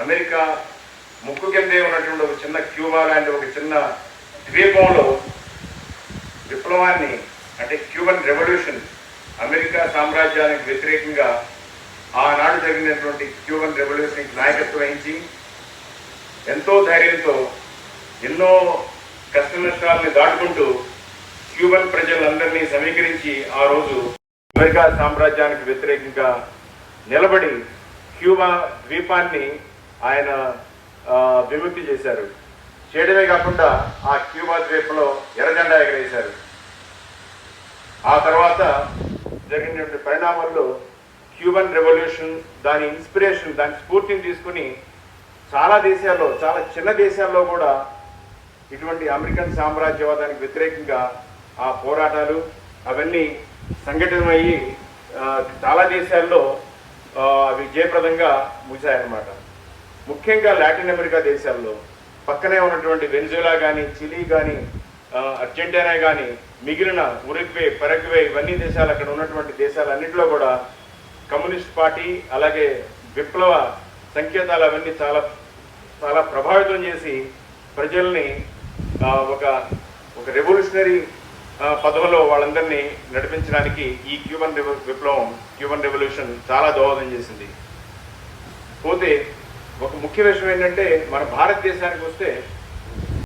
America ముక్కు కిందే ఉన్నటువంటి ఒక చిన్న క్యూబా లాంటి ఒక చిన్న ద్వీపంలో విప్లవాన్ని అంటే క్యూబన్ రెవల్యూషన్ అమెరికా సామ్రాజ్యానికి వ్యతిరేకంగా ఆనాడు జరిగినటువంటి క్యూబన్ రెవల్యూషన్కి నాయకత్వం వహించి ఎంతో ధైర్యంతో ఎన్నో కష్ట నష్టాలని దాటుకుంటూ క్యూబన్ ప్రజలందరినీ సమీకరించి ఆ రోజు అమెరికా సామ్రాజ్యానికి వ్యతిరేకంగా నిలబడి క్యూబా ద్వీపాన్ని ఆయన విముక్తి చేశారు. చేయడమే కాకుండా ఆ క్యూబా ద్వీపంలో ఎర్రజెండా ఎగరేశారు. ఆ తర్వాత జరిగినటువంటి పరిణామాల్లో క్యూబన్ రెవల్యూషన్ దాని ఇన్స్పిరేషన్ దాని స్ఫూర్తిని తీసుకుని చాలా దేశాల్లో చాలా చిన్న దేశాల్లో కూడా ఇటువంటి అమెరికన్ సామ్రాజ్యవాదానికి వ్యతిరేకంగా ఆ పోరాటాలు అవన్నీ సంఘటితమయ్యి చాలా దేశాల్లో అవి జయప్రదంగా ముగిశాయన్నమాట. ముఖ్యంగా లాటిన్ అమెరికా దేశాల్లో పక్కనే ఉన్నటువంటి వెనిజులా కానీ చిలీ కానీ అర్జెంటీనా కానీ మిగిలిన ఉరుగ్వే పరగ్వే ఇవన్నీ దేశాలు అక్కడ ఉన్నటువంటి దేశాలన్నింటిలో కూడా కమ్యూనిస్ట్ పార్టీ అలాగే విప్లవ సంకేతాలు అవన్నీ చాలా చాలా ప్రభావితం చేసి ప్రజల్ని ఒక ఒక రెవల్యూషనరీ పదవిలో వాళ్ళందరినీ నడిపించడానికి ఈ క్యూబన్ రివ- విప్లవం క్యూబన్ రెవల్యూషన్ చాలా దోహదం చేసింది. పోతే ఒక ముఖ్య విషయం ఏంటంటే మన భారతదేశానికి వస్తే